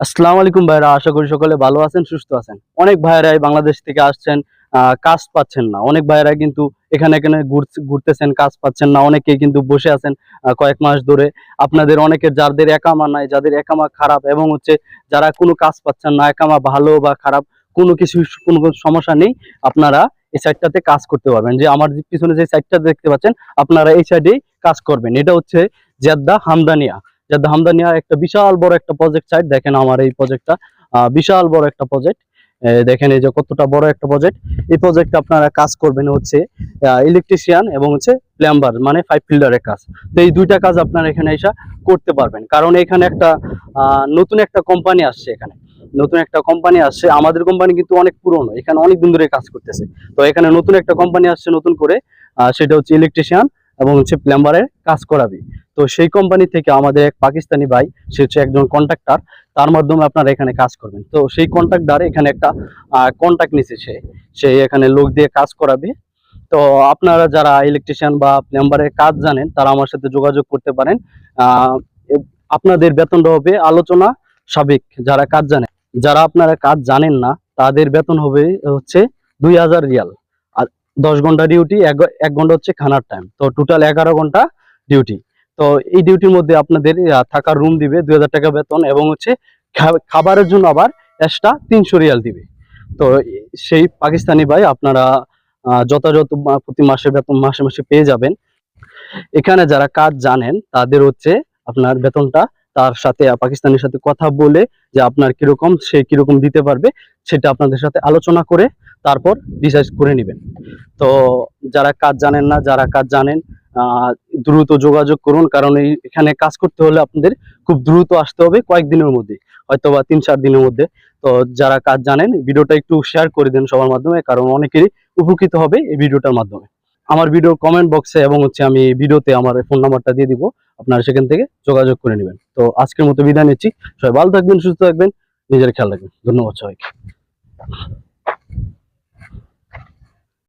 আসসালামু আলাইকুম ভাইরা, আশা করি সকলে ভালো আছেন, সুস্থ আছেন। অনেক ভাইরাই বাংলাদেশ থেকে আসছেন কাজ পাচ্ছেন না। অনেক ভাইরা কিন্তু এখানে এখানে ঘুরতেছেন, কাজ পাচ্ছেন না। অনেকেই কিন্তু বসে আছেন কয়েক মাস ধরে। আপনাদের অনেকের যাদের একামা নাই, যাদের একামা খারাপ এবং হচ্ছে যারা কোনো কাজ পাচ্ছেন না, একামা ভালো বা খারাপ, কোনো কিছু, কোনো সমস্যা নেই, আপনারা এই সাইডটাতে কাজ করতে পারবেন। যে আমার পিছনে যে সাইডটা দেখতে পাচ্ছেন, আপনারা এই সাইডেই কাজ করবেন। এটা হচ্ছে জেদ্দা হামদানিয়া। হামদানিয়া একটা বিশাল বড় একটা প্রজেক্ট সাইট দেখেন আমার এই প্রজেক্টটা বিশাল বড় একটা প্রজেক্ট দেখেন এই যে কতটা বড় একটা প্রজেক্ট এই প্রজেক্টে আপনারা কাজ করবেন হচ্ছে ইলেকট্রিশিয়ান এবং হচ্ছে প্লাম্বার মানে ফাইভ ফিল্ডারের কাজ। তো এই দুইটা কাজ আপনারা এখানে এসে করতে পারবেন। কারণ এখানে একটা নতুন একটা কোম্পানি আসছে এখানে। নতুন একটা কোম্পানি আসছে। আমাদের কোম্পানি কিন্তু অনেক পুরনো। এখানে অনেক দিন ধরে কাজ করতেছে। তো এখানে নতুন একটা কোম্পানি আসছে নতুন করে। সেটা হচ্ছে ইলেকট্রিশিয়ান এবং হচ্ছে প্লাম্বারের কাজ করাবি। তো সেই কোম্পানি থেকে আমাদের এক পাকিস্তানি ভাই, সে হচ্ছে একজন কন্ট্রাক্টর তার মাধ্যমে আপনারা এখানে কাজ করবেন। তো সেই কন্ট্রাক্টর এখানে একটা কন্ট্যাক্ট নিছে সে। সে এখানে লোক দিয়ে কাজ করাবে। তো আপনারা যারা ইলেকট্রিশিয়ান বা প্লাম্বারের কাজ জানেন, তারা আমার সাথে যোগাযোগ করতে পারেন। আপনাদের বেতনটা হবে আলোচনা সাবেক, যারা কাজ জানেন যারা আপনারা কাজ জানেন না, তাদের বেতন হবে হচ্ছে দুই হাজার রিয়াল। দশ ঘণ্টা ডিউটি এক ঘণ্টা হচ্ছে খানার টাইম তো টোটাল এগারো ঘণ্টা ডিউটি তো এই ডিউটির মধ্যে আপনাদের থাকার রুম দিবে দুই হাজার টাকা বেতন এবং হচ্ছে খাবারের জন্য আবার এক্সট্রা তিনশো রিয়াল দিবে। তো সেই পাকিস্তানি ভাই আপনারা যথাযথ প্রতি মাসে বেতন মাসে মাসে পেয়ে যাবেন। এখানে যারা কাজ জানেন, তাদের হচ্ছে আপনার বেতনটা, তার সাথে পাকিস্তানের সাথে কথা বলে যে আপনার কীরকম, সে কীরকম দিতে পারবে, সেটা আপনাদের সাথে আলোচনা করে তারপর ডিসাইড করে নেবেন। তো যারা কাজ জানেন না, যারা কাজ জানেন দ্রুত যোগাযোগ করুন, কারণ এই এখানে কাজ করতে হলে আপনাদের খুব দ্রুত আসতে হবে কয়েকদিনের মধ্যে হয়তো বা তিন চার দিনের মধ্যে। তো যারা কাজ জানেন, ভিডিওটা একটু শেয়ার করে দেন সবার মাধ্যমে, কারণ অনেকেরই উপকৃত হবে এই ভিডিওটার মাধ্যমে। আমার ভিডিও কমেন্ট বক্সে এবং হচ্ছে আমি ভিডিওতে আমার ফোন নাম্বারটা দিয়ে দিব, আপনারা সেখান থেকে যোগাযোগ করে নেবেন। তো আজকের মতো বিদায় নিচ্ছি, সবাই ভালো থাকবেন, সুস্থ থাকবেন, নিজের খেয়াল রাখবেন। ধন্যবাদ সবাইকে।